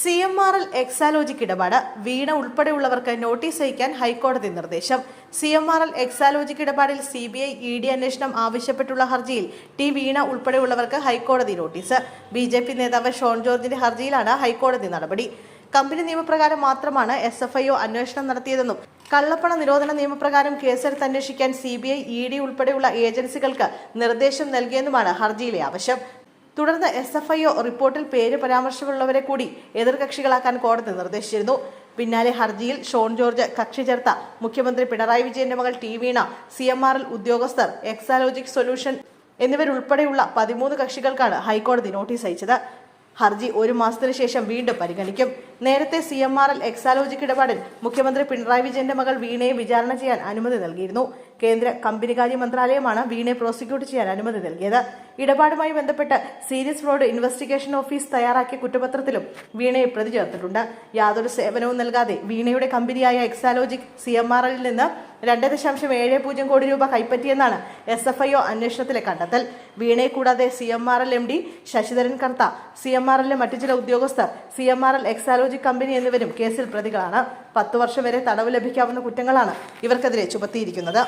C M R L Exalogic ഇടപാട്. വീണ ഉൾപ്പെടെയുള്ളവർക്ക് notice അയക്കാൻ ഹൈക്കോടതി നിർദ്ദേശം. C M R L Exalogic ഇടപാടിൽ C B I E D അന്വേഷണം ആവശ്യപ്പെട്ടുള്ള ഹർജിയിൽ ടി വീണ ഉൾപ്പെടെയുള്ളവർക്ക് ഹൈക്കോടതി നോട്ടീസ്. ബി ജെ പി നേതാവ് ഷോൺ ജോർജിന്റെ ഹർജിയിലാണ് ഹൈക്കോടതി നടപടി. കമ്പനി നിയമപ്രകാരം മാത്രമാണ് എസ് എഫ് ഐ ഒ അന്വേഷണം നടത്തിയതെന്നും കള്ളപ്പണ നിരോധന നിയമപ്രകാരം കേസെടുത്ത് അന്വേഷിക്കാൻ C B I E D ഉൾപ്പെടെയുള്ള ഏജൻസികൾക്ക് നിർദ്ദേശം നൽകിയെന്നുമാണ് ഹർജിയിലെ ആവശ്യം. തുടർന്ന് എസ് എഫ് ഐ ഒ റിപ്പോർട്ടിൽ പേര് പരാമർശമുള്ളവരെ കൂടി എതിർകക്ഷികളാക്കാൻ കോടതി നിർദ്ദേശിച്ചിരുന്നു. പിന്നാലെ ഹർജിയിൽ ഷോൺ ജോർജ് കക്ഷി ചേർത്ത മുഖ്യമന്ത്രി പിണറായി വിജയന്റെ മകൾ T Veena C M R L ഉദ്യോഗസ്ഥർ എക്സാലോജിക് സൊല്യൂഷൻ എന്നിവരുൾപ്പെടെയുള്ള പതിമൂന്ന് കക്ഷികൾക്കാണ് ഹൈക്കോടതി നോട്ടീസ് അയച്ചത്. ഹർജി ഒരു മാസത്തിന് ശേഷം വീണ്ടും പരിഗണിക്കും. നേരത്തെ C M R L Exalogic ഇടപാടിൽ മുഖ്യമന്ത്രി പിണറായി വിജയന്റെ മകൾ വീണയെ വിചാരണ ചെയ്യാൻ അനുമതി നൽകിയിരുന്നു. കേന്ദ്ര കമ്പനികാര്യ മന്ത്രാലയമാണ് വീണയെ പ്രോസിക്യൂട്ട് ചെയ്യാൻ അനുമതി നൽകിയത്. ഇടപാടുമായി ബന്ധപ്പെട്ട് സീരിയസ് ഫ്രോഡ് ഇൻവെസ്റ്റിഗേഷൻ ഓഫീസ് തയ്യാറാക്കിയ കുറ്റപത്രത്തിലും വീണയെ പ്രതി ചേർത്തിട്ടുണ്ട്. യാതൊരു സേവനവും നൽകാതെ വീണയുടെ കമ്പനിയായ എക്സാലോജിക് സി എം ആർ എല്ലിൽ നിന്ന് രണ്ട് ദശാംശം ഏഴ് പൂജ്യം കോടി രൂപ കൈപ്പറ്റിയെന്നാണ് എസ് എഫ് ഐ ഒ അന്വേഷണത്തിലെ കണ്ടെത്തൽ. വീണയെ കൂടാതെ C M R L M D Sasidharan Kartha C M R എല്ലിലെ മറ്റു ചില ഉദ്യോഗസ്ഥർ C M R L Exalogic company എന്നിവരും കേസിൽ പ്രതികളാണ്. പത്തു വർഷം വരെ തടവ് ലഭിക്കാവുന്ന കുറ്റങ്ങളാണ് ഇവർക്കെതിരെ ചുമത്തിയിരിക്കുന്നത്.